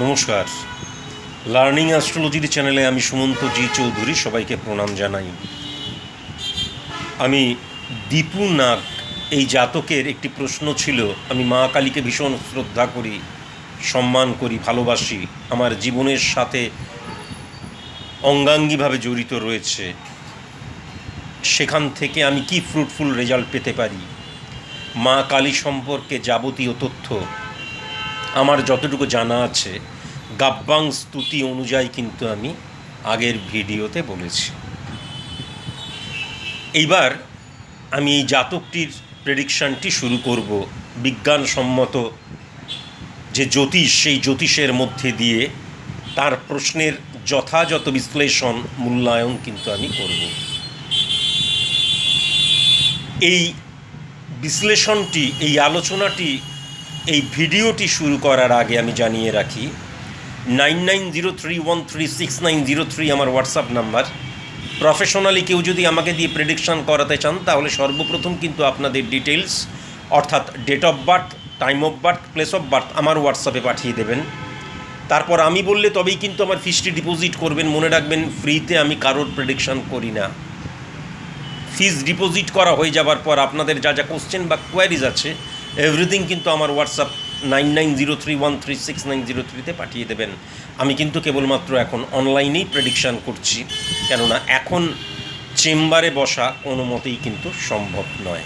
নমস্কার। লার্নিং অ্যাস্ট্রোলজির চ্যানেলে আমি সুমন্ত জি চৌধুরী সবাইকে প্রণাম জানাই। আমি দীপু নাগ, এই জাতকের একটি প্রশ্ন ছিল, আমি মা কালীকে ভীষণ শ্রদ্ধা করি, সম্মান করি, ভালোবাসি, আমার জীবনের সাথে অঙ্গাঙ্গিভাবে জড়িত রয়েছে। সেখান থেকে আমি কি ফ্রুটফুল রেজাল্ট পেতে পারি? মা কালী সম্পর্কে যাবতীয় তথ্য আমার যতটুকু জানা আছে, গাব্বাং স্তুতি অনুযায়ী কিন্তু আমি আগের ভিডিওতে বলেছি। এইবার আমি এই জাতকটির প্রেডিকশানটি শুরু করব। বিজ্ঞানসম্মত যে জ্যোতিষ, সেই জ্যোতিষের মধ্যে দিয়ে তার প্রশ্নের যথাযথ বিশ্লেষণ, মূল্যায়ন কিন্তু আমি করব। এই বিশ্লেষণটি, এই আলোচনাটি এই ভিডিওটি শুরু করার আগে আমি জানিয়ে রাখি, nine nine zero three one three six nine zero three আমার হোয়াটসঅ্যাপ নাম্বার। প্রফেশনালি কেউ যদি আমাকে দিয়ে প্রেডিকশান করাতে চান, তাহলে সর্বপ্রথম কিন্তু আপনাদের ডিটেলস অর্থাৎ date of birth, time of birth, place of birth আমার হোয়াটসঅ্যাপে পাঠিয়ে দেবেন। তারপর আমি বললে তবেই কিন্তু আমার ফিসটি ডিপোজিট করবেন, মনে রাখবেন ফ্রিতে আমি কারোর প্রেডিকশান করি না। ফিস ডিপোজিট করা হয়ে যাবার পর আপনাদের যা যা কোশ্চেন বা কোয়ারিজ আছে এভরিথিং কিন্তু আমার WhatsApp nine nine zero three one three six nine zero থ্রিতে পাঠিয়ে দেবেন। আমি কিন্তু কেবলমাত্র এখন অনলাইনেই প্রেডিকশান করছি, কেননা এখন চেম্বারে বসা কোনো মতেই কিন্তু সম্ভব নয়।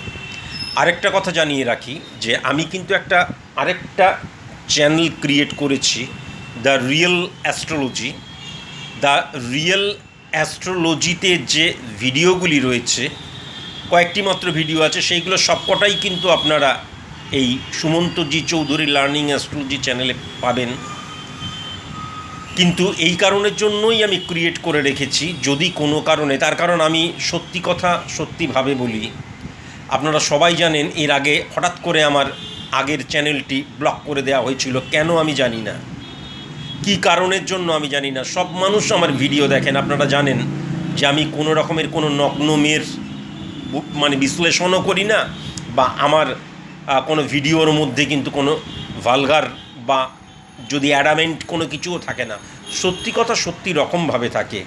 আরেকটা কথা জানিয়ে রাখি, যে আমি কিন্তু একটা আরেকটা চ্যানেল ক্রিয়েট করেছি the real astrology the real অ্যাস্ট্রোলজিতে যে ভিডিওগুলি রয়েছে, কয়েকটি মাত্র ভিডিও আছে, সেইগুলো সবকটাই কিন্তু আপনারা এই সুমন্তজি চৌধুরী লার্নিং অ্যাস্ট্রোলজি চ্যানেলে পাবেন। কিন্তু এই কারণের জন্যই আমি ক্রিয়েট করে রেখেছি, যদি কোনো কারণে। তার কারণ আমি সত্যি কথা সত্যিভাবে বলি। আপনারা সবাই জানেন, এর আগে হঠাৎ করে আমার আগের চ্যানেলটি ব্লক করে দেওয়া হয়েছিল। কেন আমি জানি না। কি কারণের জন্য আমি জানি না। সব মানুষ আমার ভিডিও দেখেন, আপনারা জানেন যে আমি কোনো রকমের কোনো নগ্ন মেয়ের মানে বিশ্লেষণও করি না, বা আমার কোনো ভিডিওর মধ্যে কিন্তু কোনো ভালগার বা যদি অ্যাডামেন্ট কোনো কিছুও থাকে না, সত্যি কথা সত্যি রকমভাবে থাকে।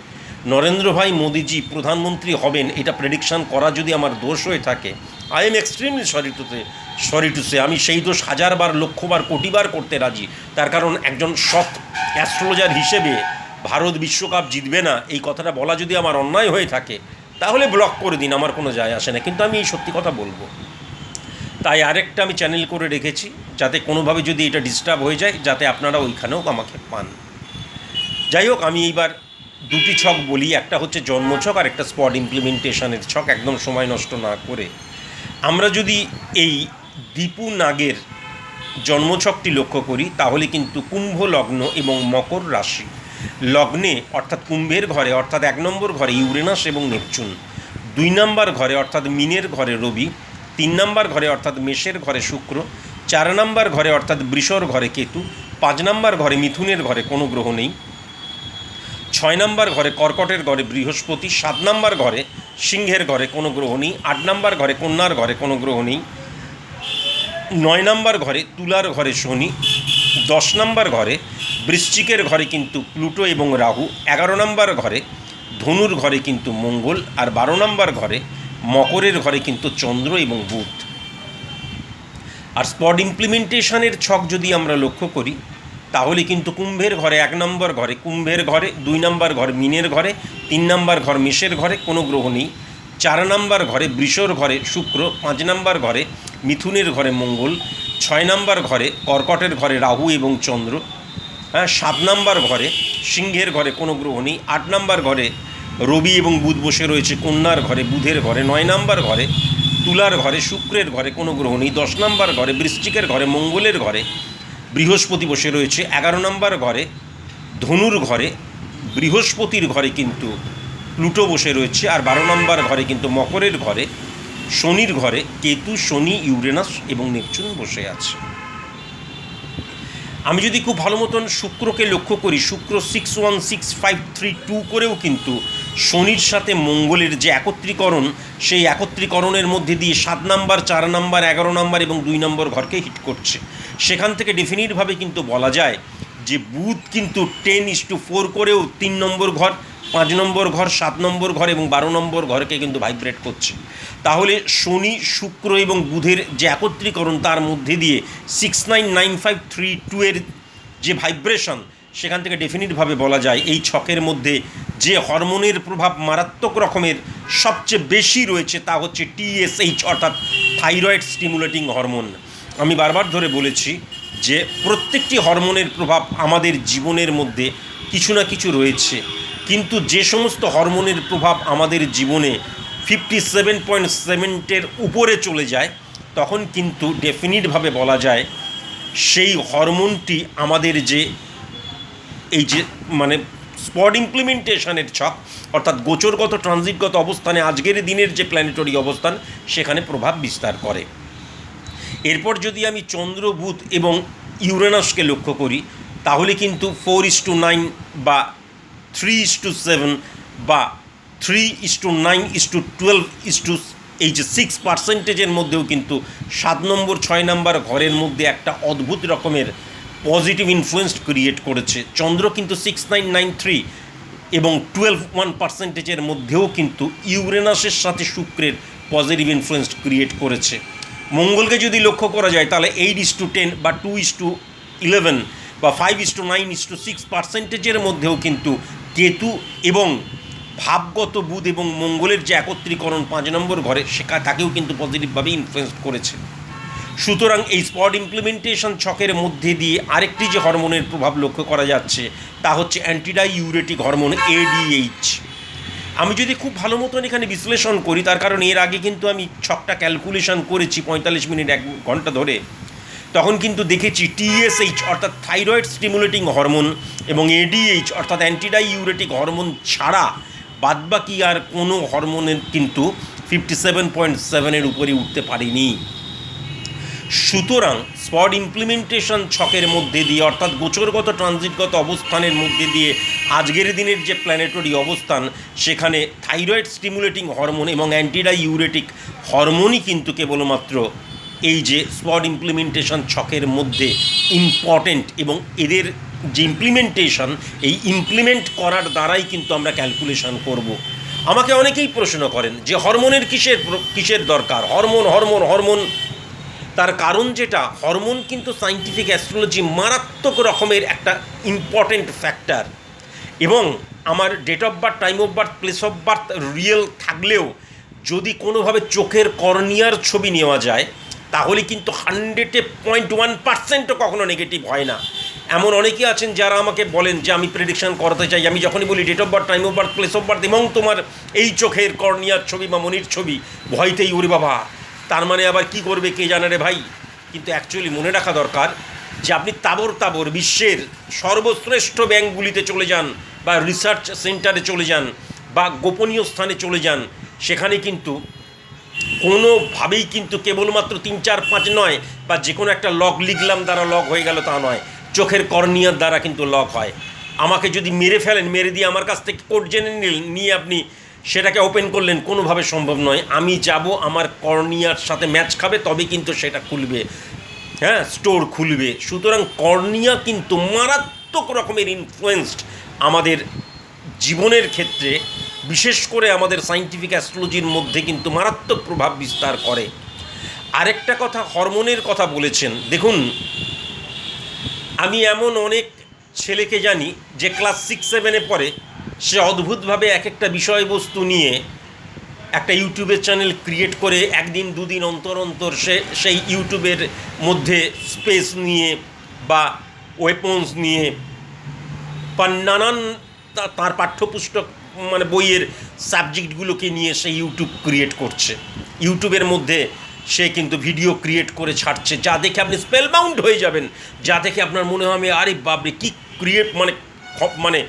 নরেন্দ্র ভাই মোদিজি প্রধানমন্ত্রী হবেন, এটা প্রেডিকশান করা যদি আমার দোষ হয়ে থাকে I am extremely sorry to say sorry to say আমি সেই দোষ হাজারবার, লক্ষবার, কোটিবার করতে রাজি। তার কারণ একজন সৎ অ্যাস্ট্রোলজার হিসেবে ভারত বিশ্বকাপ জিতবে না, এই কথাটা বলা যদি আমার অন্যায় হয়ে থাকে, তাহলে ব্লক করে দিন, আমার কোনো যায় আসে না। কিন্তু আমি এই সত্যি কথা বলব। তাই আরেকটা আমি চ্যানেল করে রেখেছি, যাতে কোনোভাবে যদি এটা ডিস্টার্ব হয়ে যায়, যাতে আপনারা ওইখানেও আমাকে পান। যাই হোক, আমি এইবার দুটি ছক বলি। একটা হচ্ছে জন্মছক আর একটা স্পট ইমপ্লিমেন্টেশনের ছক। একদম সময় নষ্ট না করে। আমরা যদি এই দীপু নাগের জন্মছকটি লক্ষ্য করি, তাহলে কিন্তু কুম্ভ লগ্ন এবং মকর রাশি লগ্নে, অর্থাৎ কুম্ভের ঘরে, অর্থাৎ এক নম্বর ঘরে ইউরেনাস এবং নেপচুন। দুই নম্বর ঘরে, অর্থাৎ মিনের ঘরে রবি তিন নম্বর ঘরে অর্থাৎ মেষের ঘরে শুক্র চার নম্বর ঘরে অর্থাৎ বৃষর ঘরে কেতু পাঁচ নম্বর ঘরে মিথুনের ঘরে কোনো গ্রহ নেই ছয় নম্বর ঘরে কর্কটের ঘরে বৃহস্পতি সাত নম্বর ঘরে সিংহের ঘরে কোনো গ্রহ নেই আট নম্বর ঘরে কন্যার ঘরে কোনো গ্রহ নেই নয় নম্বর ঘরে তুলার ঘরে শনি দশ নম্বর ঘরে বৃশ্চিকের ঘরে কিন্তু প্লুটো এবং রাহু এগারো নম্বর ঘরে ধনুর ঘরে কিন্তু মঙ্গল আর বারো নম্বর ঘরে মকরের ঘরে কিন্তু চন্দ্র এবং বুধ। আর স্পট ইমপ্লিমেন্টেশনের ছক যদি আমরা লক্ষ্য করি, তাহলে কিন্তু কুম্ভের ঘরে এক নম্বর ঘরে, কুম্ভের ঘরে, দুই নম্বর ঘর মিনের ঘরে, তিন নম্বর ঘর মেষের ঘরে কোনো গ্রহ নেই। চার নম্বর ঘরে বৃষর ঘরে শুক্র, পাঁচ নম্বর ঘরে মিথুনের ঘরে মঙ্গল, ছয় নম্বর ঘরে কর্কটের ঘরে রাহু এবং চন্দ্র হ্যাঁ সাত নম্বর ঘরে সিংহের ঘরে কোনো গ্রহ নেই, আট নম্বর ঘরে রবি এবং বুধ বসে রয়েছে কন্যার ঘরে, বুধের ঘরে, নয় নাম্বার ঘরে, তুলার ঘরে, শুক্রের ঘরে কোনো গ্রহ নেই, দশ নাম্বার ঘরে, বৃশ্চিকের ঘরে, মঙ্গলের ঘরে, বৃহস্পতি বসে রয়েছে, এগারো নাম্বার ঘরে, ধনুর ঘরে, বৃহস্পতির ঘরে কিন্তু প্লুটো বসে রয়েছে, আর বারো নম্বর ঘরে কিন্তু মকরের ঘরে, শনির ঘরে, কেতু, শনি, ইউরেনাস এবং নেপচুন বসে আছে। আমি যদি খুব ভালো মতন শুক্রকে লক্ষ্য করি, Shukra six one six five three two করেও কিন্তু শনির সাথে মঙ্গলের যে একত্রীকরণ, সেই একত্রীকরণের মধ্যে দিয়ে সাত নাম্বার, চার নাম্বার, এগারো নাম্বার এবং দুই নম্বর ঘরকে হিট করছে। সেখান থেকে ডেফিনিটভাবে কিন্তু বলা যায় যে বুধ কিন্তু টেন ইস টু ফোর করেও তিন নম্বর ঘর পাঁচ নম্বর ঘর, সাত নম্বর ঘর এবং বারো নম্বর ঘরকে কিন্তু ভাইব্রেট করছে। তাহলে শনি, শুক্র এবং বুধের যে একত্রীকরণ তার মধ্যে দিয়ে six nine nine five three two এর যে ভাইব্রেশন সেখান থেকে ডেফিনিটভাবে বলা যায় এই ছকের মধ্যে যে হরমোনের প্রভাব মারাত্মক রকমের সবচেয়ে বেশি রয়েছে তা হচ্ছে টিএসএইচ অর্থাৎ থাইরয়েড স্টিমুলেটিং হরমোন আমি বারবার ধরে বলেছি যে প্রত্যেকটি হরমোনের প্রভাব আমাদের জীবনের মধ্যে কিছু না কিছু রয়েছে। কিন্তু যে সমস্ত হরমোনের প্রভাব আমাদের জীবনে ফিফটি সেভেন পয়েন্ট সেভেন্টের উপরে চলে যায়, তখন কিন্তু ডেফিনিটভাবে বলা যায় সেই হরমোনটি আমাদের যে এই যে মানে স্পট ইমপ্লিমেন্টেশনের ছক, অর্থাৎ গোচরগত, ট্রানজিটগত অবস্থানে আজকের দিনের যে প্ল্যানেটরি অবস্থান, সেখানে প্রভাব বিস্তার করে। এরপর যদি আমি চন্দ্র বুধ এবং ইউরেনাসকে লক্ষ্য করি, তাহলে কিন্তু ফোর ইস টু নাইন বা থ্রি ইস টু সেভেন বা three is to nine is to twelve is to এই যে সিক্স পার্সেন্টেজের মধ্যেও কিন্তু সাত নম্বর, ছয় নম্বর ঘরের মধ্যে একটা অদ্ভুত রকমের পজিটিভ ইনফ্লুয়েন্স ক্রিয়েট করেছে। চন্দ্র কিন্তু সিক্স নাইন নাইন থ্রি এবং টুয়েলভ ওয়ান পার্সেন্টেজের মধ্যেও কিন্তু ইউরেনাসের সাথে শুক্রের পজিটিভ ইনফ্লুয়েন্স ক্রিয়েট করেছে। মঙ্গলকে যদি লক্ষ্য করা যায়, তাহলে এইট ইস টু টেন বা টু ইস টু ইলেভেন বা five is to nine is to six পার্সেন্টেজের মধ্যেও কিন্তু কেতু এবং ভাবগত বুধ এবং মঙ্গলের যে একত্রীকরণ পাঁচ নম্বর ঘরে সেটা তাকেও কিন্তু পজিটিভভাবে ইনফ্লুয়েন্স করেছে। সুতরাং এই স্পট ইমপ্লিমেন্টেশন ছকের মধ্যে দিয়ে আরেকটি যে হরমোনের প্রভাব লক্ষ্য করা যাচ্ছে, তা হচ্ছে অ্যান্টিডাই ইউরেটিক হরমোন এডিএইচ আমি যদি খুব ভালো মতন এখানে বিশ্লেষণ করি, তার কারণ এর আগে কিন্তু আমি ছকটা ক্যালকুলেশন করেছি পঁয়তাল্লিশ মিনিট এক ঘণ্টা ধরে। তখন কিন্তু দেখেছি টিএসএইচ অর্থাৎ থাইরয়েড স্টিমুলেটিং হরমোন এবং এডিএইচ অর্থাৎ অ্যান্টিডাই ইউরেটিক হরমোন ছাড়া বাদবাকি আর কোনো হরমোনের কিন্তু ফিফটি সেভেন পয়েন্ট সেভেনের উপরে উঠতে পারেনি। সুতরাং স্পট ইমপ্লিমেন্টেশন ছকের মধ্যে দিয়ে অর্থাৎ গোচরগত ট্রানজিটগত অবস্থানের মধ্যে দিয়ে আজকের দিনের যে প্ল্যানেটরি অবস্থান, সেখানে থাইরয়েড স্টিমুলেটিং হরমোন এবং অ্যান্টিডাই ইউরেটিক হরমোনই কিন্তু কেবলমাত্র এই যে স্পট ইমপ্লিমেন্টেশন ছকের মধ্যে ইম্পর্টেন্ট এবং এদের যে ইমপ্লিমেন্টেশন এই ইমপ্লিমেন্ট করার দ্বারাই কিন্তু আমরা ক্যালকুলেশন করব। আমাকে অনেকেই প্রশ্ন করেন যে হরমোনের কিসের কিসের দরকার? Hormone hormone hormone. তার কারণ যেটা, হরমোন কিন্তু সাইন্টিফিক অ্যাস্ট্রোলজি মারাত্মক রকমের একটা ইম্পর্টেন্ট ফ্যাক্টর এবং আমার date of birth time of birth place of birth real থাকলেও যদি কোনোভাবে চোখের কর্নিয়ার ছবি নেওয়া যায় তাহলে কিন্তু হান্ড্রেডে পয়েন্ট ওয়ান পার্সেন্টও কখনো নেগেটিভ হয় না। এমন অনেকে আছেন যারা আমাকে বলেন যে, আমি প্রেডিকশান করতে চাই। আমি যখনই বলি date of birth time of birth place of birth এবং তোমার এই চোখের কর্নিয়ার ছবি বা মনির ছবি, ভয়তেই ওরে বাবা। তার মানে আবার কি করবে কে জানে রে ভাই? কিন্তু অ্যাকচুয়ালি মনে রাখা দরকার যে, আপনি তাবর তাবর বিশ্বের সর্বশ্রেষ্ঠ ব্যাংকগুলিতে চলে যান বা রিসার্চ সেন্টারে চলে যান বা গোপনীয় স্থানে চলে যান, সেখানে কিন্তু কোনোভাবেই কিন্তু কেবলমাত্র তিন, চার, পাঁচ নয় বা যে কোনো একটা লক লিখলাম দ্বারা লক হয়ে গেল তা নয়। চোখের কর্নিয়ার দ্বারা কিন্তু লক হয়। আমাকে যদি মেরে ফেলেন, মেরে দিয়ে আমার কাছ থেকে কোড জেনে নিলেন, নিয়ে আপনি সেটাকে ওপেন করলেন, কোনোভাবে সম্ভব নয়। আমি যাব, আমার কর্নিয়ার সাথে ম্যাচ খাবে তবে কিন্তু সেটা খুলবে। হ্যাঁ স্টোর খুলবে। সুতরাং কর্নিয়া কিন্তু মারাত্মক রকমের ইনফ্লুয়েন্সড আমাদের জীবনের ক্ষেত্রে বিশেষ করে আমাদের সাইন্টিফিক অ্যাস্ট্রোলজির মধ্যে কিন্তু মারাত্মক প্রভাব বিস্তার করে। আরেকটা কথা, হরমোনের কথা বলেছেন। দেখুন, আমি এমন অনেক ছেলেকে জানি যে ক্লাস সিক্স সেভেনে পড়ে, সে অদ্ভুতভাবে এক একটা বিষয়বস্তু নিয়ে একটা ইউটিউবের চ্যানেল ক্রিয়েট করে, একদিন, দুদিন অন্তর অন্তর সে, সেই ইউটিউবের মধ্যে স্পেস নিয়ে বা ওয়েপন্স নিয়ে বা নানান তার পাঠ্যপুস্তক মানে বইয়ের সাবজেক্টগুলোকে নিয়ে সে ইউটিউব ক্রিয়েট করছে। ইউটিউবের মধ্যে সে কিন্তু ভিডিও ক্রিয়েট করে ছাড়ছে, যা দেখে আপনি স্পেলবাউন্ড হয়ে যাবেন। যা দেখে আপনার মনে হবে, আরে বাবরে কী ক্রিয়েট মানে মানে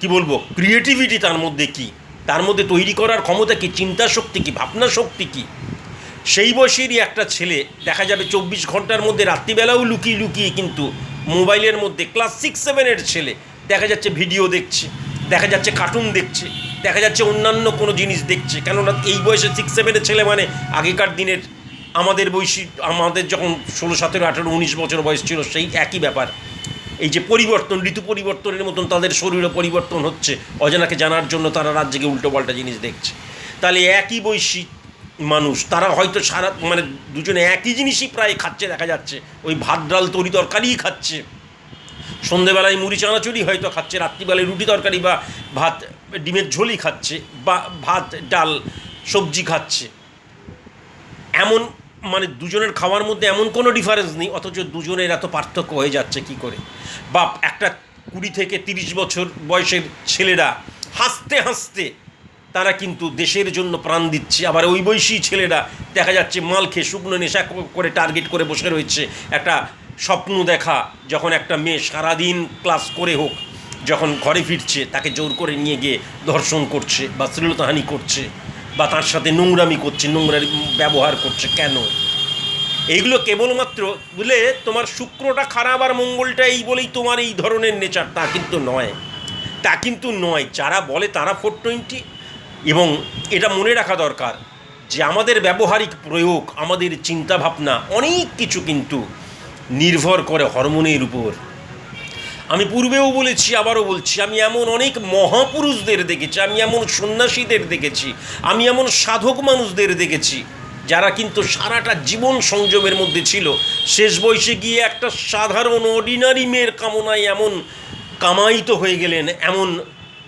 কি বলব ক্রিয়েটিভিটি তার মধ্যে কি? তার মধ্যে তৈরি করার ক্ষমতা কি? চিন্তা শক্তি কি? ভাবনা শক্তি কি? সেই বয়সেরই একটা ছেলে, দেখা যাবে চব্বিশ ঘণ্টার মধ্যে রাত্রিবেলাও লুকিয়ে লুকিয়ে কিন্তু মোবাইলের মধ্যে ক্লাস সিক্স সেভেনের ছেলে দেখা যাচ্ছে ভিডিও দেখছে। দেখা যাচ্ছে কার্টুন দেখছে, দেখা যাচ্ছে অন্যান্য কোনো জিনিস দেখছে। কেননা এই বয়সে সিক্স সেভেনের ছেলে মানে আগেকার দিনের আমাদের বয়সী, আমাদের যখন ষোলো, সতেরো, আঠেরো, উনিশ বছর বয়স ছিল, সেই একই ব্যাপার। এই যে পরিবর্তন, ঋতু পরিবর্তনের মতন তাদের শরীরে পরিবর্তন হচ্ছে, অজানাকে জানার জন্য তারা জেগে উল্টো পাল্টা জিনিস দেখছে। তাহলে একই বৈশী মানুষ, তারা হয়তো সারা মানে দুজনে একই জিনিসই প্রায় খাচ্ছে, দেখা যাচ্ছে। ওই ভাত, ডাল, তরি তরকারিই খাচ্ছে। সন্ধেবেলায় মুড়ি চানাচুরি হয়তো খাচ্ছে, রাত্রিবেলায় রুটি তরকারি বা ভাত, ডিমের ঝোলই খাচ্ছে বা ভাত, ডাল, সবজি খাচ্ছে। এমন মানে দুজনের খাওয়ার মধ্যে এমন কোনো ডিফারেন্স নেই, অথচ দুজনের এত পার্থক্য হয়ে যাচ্ছে কি করে? বা একটা কুড়ি থেকে তিরিশ বছর বয়সের ছেলেরা হাসতে হাসতে তারা কিন্তু দেশের জন্য প্রাণ দিচ্ছে, আবার ওই বয়সী ছেলেরা দেখা যাচ্ছে মাল খেয়ে শুকনো নেশা করে টার্গেট করে বসে রয়েছে, একটা স্বপ্ন দেখা যখন একটা মেয়ে সারাদিন ক্লাস করে হোক, যখন ঘরে ফিরছে, তাকে জোর করে নিয়ে গিয়ে ধর্ষণ করছে বা শ্লীলতাহানি করছে বা তার সাথে নোংরামি করছে, নোংরার ব্যবহার করছে, কেন? এইগুলো কেবলমাত্র বুঝলে তোমার শুক্রটা খারাপ আর মঙ্গলটা এই বলেই তোমার এই ধরনের নেচার তা কিন্তু নয়। তা কিন্তু নয়, যারা বলে তারা ফোর টোয়েন্টি এবং এটা মনে রাখা দরকার যে আমাদের ব্যবহারিক প্রয়োগ, আমাদের চিন্তাভাবনা, অনেক কিছু কিন্তু নির্ভর করে হরমোনের উপর। আমি পূর্বেও বলেছি, আবারও বলছি, আমি এমন অনেক মহাপুরুষদের দেখেছি, আমি এমন সন্ন্যাসীদের দেখেছি, আমি এমন সাধক মানুষদের দেখেছি, যারা কিন্তু সারাটা জীবন সংযমের মধ্যে ছিল। শেষ বয়সে গিয়ে একটা সাধারণ অর্ডিনারি মেয়ের কামনায় এমন কামায়িত হয়ে গেলেন, এমন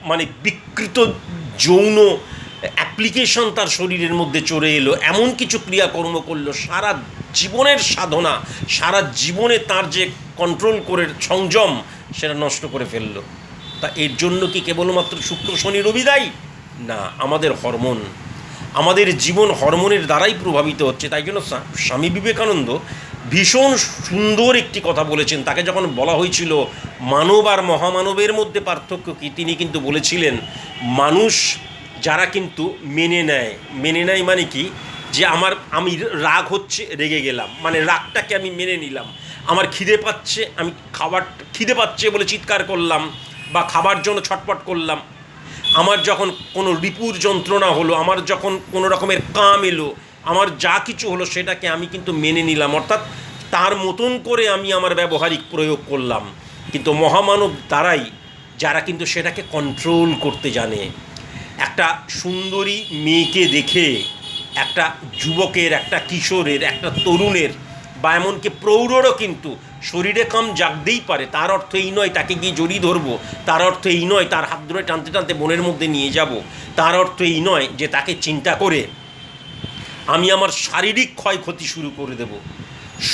মানে বিকৃত, যৌন অ্যাপ্লিকেশন তার শরীরের মধ্যে চলে এলো, এমন কিছু ক্রিয়াকর্ম করল, সারা জীবনের সাধনা, সারা জীবনে তার যে কন্ট্রোল করে, সংযম, সেটা নষ্ট করে ফেলল। তা এর জন্য কি কেবলমাত্র শুক্র, শনি, রবি দায়ী? না, আমাদের হরমোন। আমাদের জীবন হরমোনের দ্বারাই প্রভাবিত হচ্ছে, তাই জন্য স্বামী বিবেকানন্দ ভীষণ সুন্দর একটি কথা বলেছেন। তাকে যখন বলা হয়েছিল, মানব আর মহামানবের মধ্যে পার্থক্য কী? তিনি কিন্তু বলেছিলেন, মানুষ যারা কিন্তু মেনে নেয়। মেনে নেয় মানে কি? যে আমার, আমি রাগ হচ্ছে, রেগে গেলাম। মানে রাগটাকে আমি মেনে নিলাম। আমার খিদে পাচ্ছে, আমি খাবার, খিদে পাচ্ছে বলে চিৎকার করলাম বা খাবার জন্য ছটপট করলাম। আমার যখন কোনো রিপুর যন্ত্রণা হলো, আমার যখন কোনো রকমের কাম এলো, আমার যা কিছু হলো সেটাকে আমি কিন্তু মেনে নিলাম। অর্থাৎ তার মতন করে আমি আমার ব্যবহারিক প্রয়োগ করলাম। কিন্তু মহামানব দ্বারাই যারা কিন্তু সেটাকে কন্ট্রোল করতে জানে। একটা সুন্দরী মেয়েকে দেখে একটা যুবকের, একটা কিশোরের, একটা তরুণের বা এমনকি প্রৌঢ়রও কিন্তু শরীরে কাম জাগতেই পারে। তার অর্থ এই নয় তাকে গিয়ে জড়িয়ে ধরবো। তার অর্থ এই নয় তার হাত ধরে টানতে টানতে বনের মধ্যে নিয়ে যাব। তার অর্থ এই নয় যে তাকে চিন্তা করে আমি আমার শারীরিক ক্ষয়ক্ষতি শুরু করে দেব।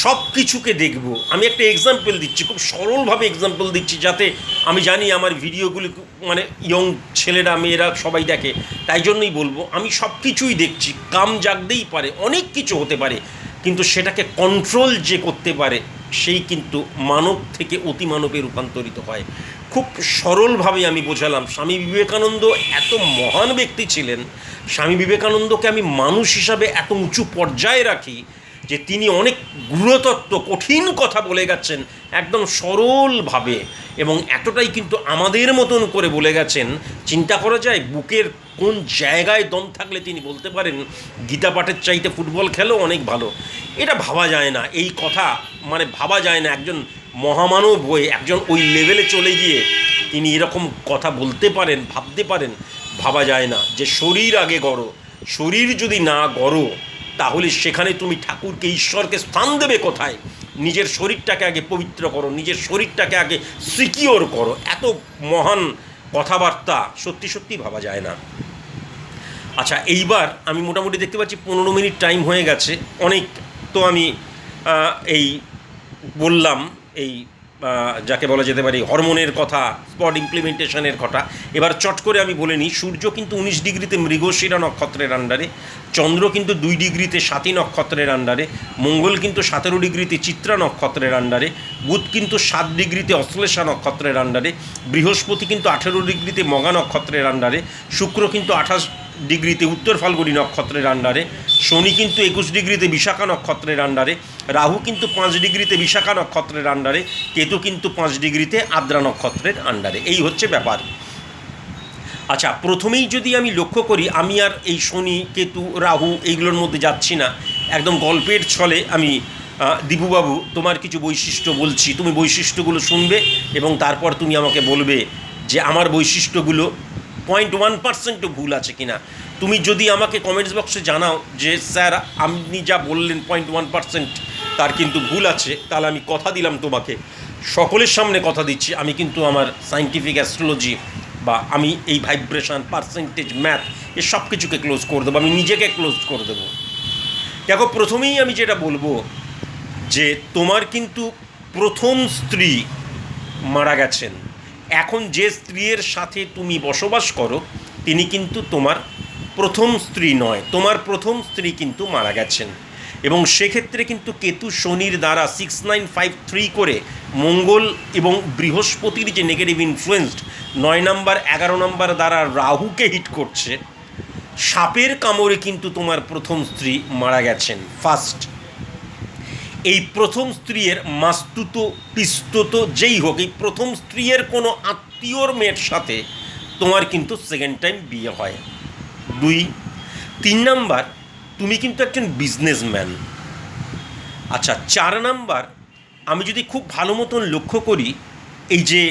সব কিছুকে দেখব। আমি একটা এক্সাম্পল দিচ্ছি, খুব সরলভাবে এক্সাম্পল দিচ্ছি যাতে আমি জানি আমার ভিডিওগুলি মানে ইয়ং ছেলেরা, মেয়েরা সবাই দেখে। তাই জন্যই বলব, আমি সব কিছুই দেখছি, কাম জাগতেই পারে, অনেক কিছু হতে পারে, কিন্তু সেটাকে কন্ট্রোল যে করতে পারে, সেই কিন্তু মানব থেকে অতি মানবে রূপান্তরিত হয়। খুব সরলভাবে আমি বোঝালাম, স্বামী বিবেকানন্দ এত মহান ব্যক্তি ছিলেন, স্বামী বিবেকানন্দকে আমি মানুষ হিসাবে এত উঁচু পর্যায়ে রাখি যে তিনি অনেক গূঢ়তত্ত্ব কঠিন কথা বলে গেছেন, একদম সরলভাবে এবং এতটাই কিন্তু আমাদের মতন করে বলে গেছেন। চিন্তা করা যায়, বুকের কোন জায়গায় দম থাকলে তিনি বলতে পারেন, গীতা পাঠের চাইতে ফুটবল খেলো, অনেক ভালো। এটা ভাবা যায় না। এই কথা মানে ভাবা যায় না। একজন মহামানব হয়ে, একজন ওই লেভেলে চলে গিয়ে তিনি এরকম কথা বলতে পারেন, ভাবতে পারেন, ভাবা যায় না যে শরীর আগে গড়ো। শরীর যদি না গড়ো তাহলে সেখানে তুমি ঠাকুরকে, ঈশ্বরকে স্থান দেবে কোথায়? নিজের শরীরটাকে আগে পবিত্র করো, নিজের শরীরটাকে আগে সিকিওর করো। এত মহান কথাবার্তা সত্যি সত্যি ভাবা যায় না। আচ্ছা এইবার আমি মোটামুটি দেখতে পাচ্ছি পনেরো মিনিট টাইম হয়ে গেছে। অনেক তো আমি এই বললাম, এই যাকে বলা যেতে পারে হরমোনের কথা, স্পট ইমপ্লিমেন্টেশনের কথা। এবার চট করে আমি বলে নিই, সূর্য কিন্তু উনিশ ডিগ্রিতে মৃগশিরা নক্ষত্রের আন্ডারে চন্দ্র কিন্তু দুই ডিগ্রিতে সাতী নক্ষত্রের আন্ডারে মঙ্গল কিন্তু সতেরো ডিগ্রিতে চিত্রা নক্ষত্রের আন্ডারে বুধ কিন্তু সাত ডিগ্রিতে অশ্লেষা নক্ষত্রের আন্ডারে বৃহস্পতি কিন্তু আঠেরো ডিগ্রিতে মগা নক্ষত্রের আন্ডারে শুক্র কিন্তু আঠাশ ডিগ্রিতে উত্তর ফাল্গুনি নক্ষত্রের আন্ডারে শনি কিন্তু একুশ ডিগ্রিতে বিশাখা নক্ষত্রের আন্ডারে রাহু কিন্তু পাঁচ ডিগ্রিতে বিশাখা নক্ষত্রের আন্ডারে কেতু কিন্তু পাঁচ ডিগ্রিতে আদ্রা নক্ষত্রের আন্ডারে এই হচ্ছে ব্যাপার। আচ্ছা প্রথমেই যদি আমি লক্ষ্য করি, আমি আর এই শনি, কেতু, রাহু এইগুলোর মধ্যে যাচ্ছি না। একদম গল্পের ছলে আমি দীপুবাবু তোমার কিছু বৈশিষ্ট্য বলছি। তুমি বৈশিষ্ট্যগুলো শুনবে এবং তারপর তুমি আমাকে বলবে যে আমার বৈশিষ্ট্যগুলো পয়েন্ট ওয়ান পার্সেন্টও ভুল আছে কিনা? তুমি যদি আমাকে কমেন্টস বক্সে জানাও যে, স্যার, আপনি যা বললেন পয়েন্ট ওয়ান পার্সেন্ট, তার কিন্তু ভুল আছে, তাহলে আমি কথা দিলাম তোমাকে। সকলের সামনে কথা দিচ্ছি। আমি কিন্তু আমার সাইন্টিফিক অ্যাস্ট্রোলজি বা আমি এই ভাইব্রেশন পার্সেন্টেজ ম্যাথ এ সব কিছুকে ক্লোজ করে দেবো। আমি নিজেকে ক্লোজ করে দেবো। দেখো, প্রথমেই আমি যেটা বলব, যে তোমার কিন্তু প্রথম স্ত্রী মারা গেছেন। এখন যে স্ত্রীর সাথে তুমি বসবাস করো, তিনি কিন্তু তোমার প্রথম স্ত্রী নয়। তোমার প্রথম স্ত্রী কিন্তু মারা গেছেন। এবং সেক্ষেত্রে কিন্তু কেতু শনির দ্বারা সিক্স নাইন ফাইভ থ্রি করে মঙ্গল এবং বৃহস্পতির যে নেগেটিভ ইনফ্লুয়েন্সড নয় নাম্বার, এগারো নাম্বার দ্বারা রাহুকে হিট করছে, সাপের কামড়ে কিন্তু তোমার প্রথম স্ত্রী মারা গেছেন। ফার্স্ট এই প্রথম স্ত্রীর মাস্তুত, পিস্তুত, যেই হোক, এই প্রথম স্ত্রীর কোনো আত্মীয়র মেয়ের সাথে তোমার কিন্তু সেকেন্ড টাইম বিয়ে হয়। দুই, তিন নাম্বার, তুমি কিন্তু একজন বিজনেসম্যান আচ্ছা চার নাম্বার, আমি যদি খুব ভালো মতন লক্ষ্য করি, এই যে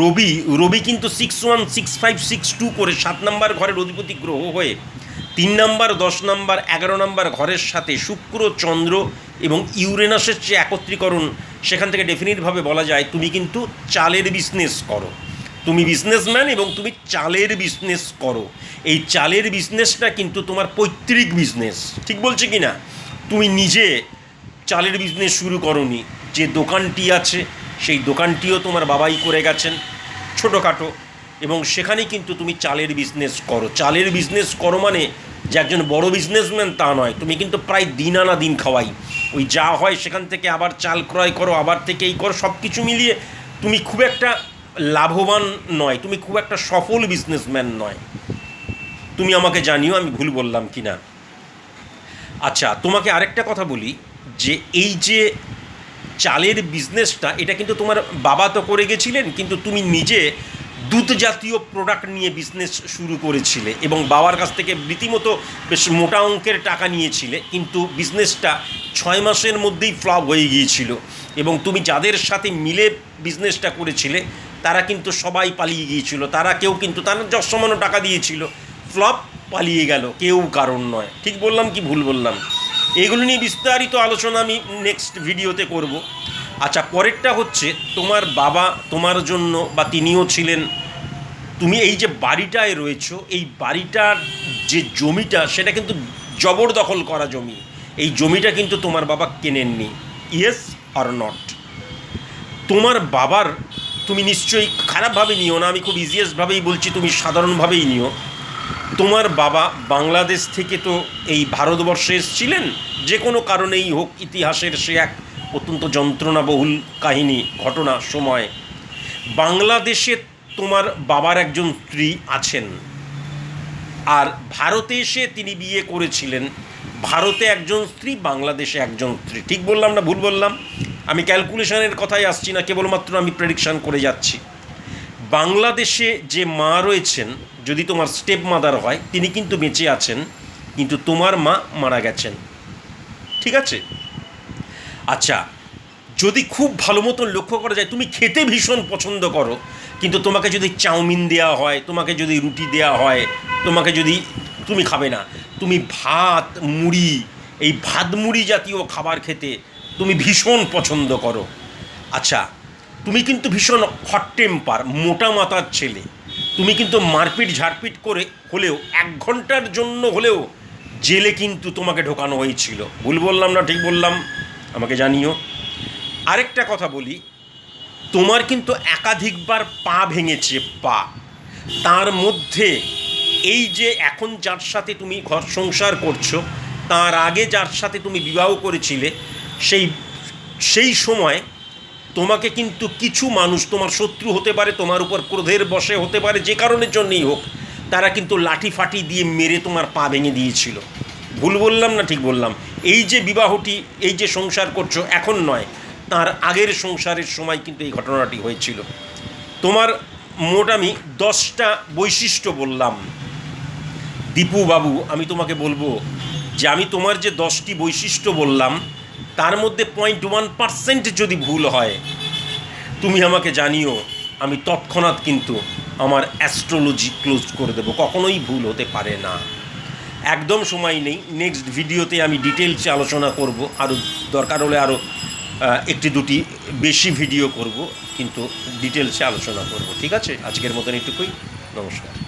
রবি রবি কিন্তু six one six five six two করে সাত নাম্বার ঘরের অধিপতি গ্রহ হয়ে, তিন নাম্বার, দশ নাম্বার, এগারো নাম্বার ঘরের সাথে শুক্র, চন্দ্র এবং ইউরেনাসের যে একত্রীকরণ, সেখান থেকে ডেফিনিটভাবে বলা যায়, তুমি কিন্তু চালের বিজনেস করো। তুমি বিজনেসম্যান এবং তুমি চালের বিজনেস করো। এই চালের বিজনেসটা কিন্তু তোমার পৈতৃক বিজনেস ঠিক বলছি কি না? তুমি নিজে চালের বিজনেস শুরু করনি। যে দোকানটি আছে, সেই দোকানটিও তোমার বাবাই করে গেছেন, ছোটোখাটো। এবং সেখানে কিন্তু তুমি চালের বিজনেস করো। চালের বিজনেস করো মানে যে একজন বড় বিজনেসম্যান তা নয়। তুমি কিন্তু প্রায় দিন আনা দিন খাওয়াই। ওই যা হয় সেখান থেকে আবার চাল ক্রয় করো, আবার থেকে এই করো সব কিছু মিলিয়ে তুমি খুব একটা লাভবান নয়, তুমি খুব একটা সফল বিজনেসম্যান নয়। তুমি আমাকে জানিও, আমি ভুল বললাম কি না? আচ্ছা তোমাকে আরেকটা কথা বলি, যে এই যে চালের বিজনেসটা এটা কিন্তু তোমার বাবা তো করে গেছিলেন, কিন্তু তুমি নিজে দুধ জাতীয় প্রোডাক্ট নিয়ে বিজনেস শুরু করেছিলে এবং বাবার কাছ থেকে রীতিমতো বেশ মোটা অঙ্কের টাকা নিয়েছিলে, কিন্তু বিজনেসটা ছয় মাসের মধ্যেই ফ্লপ হয়ে গিয়েছিল এবং তুমি যাদের সাথে মিলে বিজনেসটা করেছিলে, তারা কিন্তু সবাই পালিয়ে গিয়েছিল। তারা কেউ কিন্তু তারা যৎসমান্য টাকা দিয়েছিল। ফ্লপ পালিয়ে গেল, কেউ কারণ নয়। ঠিক বললাম কি ভুল বললাম? এগুলো নিয়ে বিস্তারিত আলোচনা আমি নেক্সট ভিডিওতে করব। আচ্ছা পরেরটা হচ্ছে তোমার বাবা তোমার জন্য বা তিনিও ছিলেন, তুমি এই যে বাড়িটায় রয়েছো, এই বাড়িটার যে জমিটা, সেটা কিন্তু জবরদখল করা জমি। এই জমিটা কিন্তু তোমার বাবা কেনেননি, ইয়েস আর নট? তোমার বাবার, তুমি নিশ্চয়ই খারাপভাবে নিও না, আমি খুব ইজিয়েস্টভাবেই বলছি, তুমি সাধারণভাবেই নিও। তোমার বাবা বাংলাদেশ থেকে তো এই ভারতবর্ষে এসেছিলেন, যে কোনো কারণেই হোক, ইতিহাসের সে এক অত্যন্ত যন্ত্রণাবহুল কাহিনী, ঘটনা, সময়। বাংলাদেশে তোমার বাবার একজন স্ত্রী আছেন। আর ভারতে এসে তিনি বিয়ে করেছিলেন। ভারতে একজন স্ত্রী, বাংলাদেশে একজন স্ত্রী। ঠিক বললাম না ভুল বললাম? আমি ক্যালকুলেশনের কথাই আসছি না, কেবলমাত্র আমি প্রেডিকশান করে যাচ্ছি। বাংলাদেশে যে মা রয়েছেন, যদি তোমার স্টেপ মাদার হয়, তিনি কিন্তু বেঁচে আছেন, কিন্তু তোমার মা মারা গেছেন। ঠিক আছে? আচ্ছা যদি খুব ভালো মতন লক্ষ্য করা যায়, তুমি খেতে ভীষণ পছন্দ করো, কিন্তু তোমাকে যদি চাউমিন দেওয়া হয়, তোমাকে যদি রুটি দেওয়া হয়, তোমাকে যদি তুমি খাবে না, তুমি ভাত, মুড়ি, এই ভাত মুড়ি জাতীয় খাবার খেতে তুমি ভীষণ পছন্দ করো। আচ্ছা তুমি কিন্তু ভীষণ হট টেম্পার মোটা মাথার ছেলে। তুমি কিন্তু মারপিট ঝাড়পিট করে হলেও, এক ঘণ্টার জন্য হলেও জেলে কিন্তু তোমাকে ঢোকানো হয়েছিল। ভুল বললাম না, ঠিক বললাম? আমাকে জানিও। আরেকটা কথা বলি, তোমার কিন্তু একাধিকবার পা ভেঙেছে পা। তার মধ্যে এই যে এখন যার সাথে তুমি ঘর সংসার করছ, তার আগে যার সাথে তুমি বিবাহ করেছিলে, সেই সেই সময় তোমাকে কিন্তু কিছু মানুষ, তোমার শত্রু হতে পারে, তোমার উপর ক্রোধের বশে হতে পারে, যে কারণের জন্যই হোক, তারা কিন্তু লাঠি ফাটি দিয়ে মেরে তোমার পা ভেঙে দিয়েছিল। ভুল বললাম না ঠিক বললাম? এই যে বিবাহটি, এই যে সংসার করছ, এখন নয়, তার আগের সংসারের সময় কিন্তু এই ঘটনাটি হয়েছিল। তোমার মোট আমি দশটা বৈশিষ্ট্য বললাম। দীপু বাবু, আমি তোমাকে বলব যে আমি তোমার যে দশটি বৈশিষ্ট্য বললাম, তার মধ্যে পয়েন্ট ওয়ান পার্সেন্ট যদি ভুল হয়, তুমি আমাকে জানিও, আমি তৎক্ষণাৎ কিন্তু আমার অ্যাস্ট্রোলজি ক্লোজ করে দেবো। কখনোই ভুল হতে পারে না। একদম সময় নেই। নেক্সট ভিডিওতে আমি ডিটেলসে আলোচনা করব। আরও দরকার হলে আরও একটি দুটি বেশি ভিডিও করব। কিন্তু ডিটেলসে আলোচনা করব। ঠিক আছে? আজকের মতন এটুকুই। নমস্কার।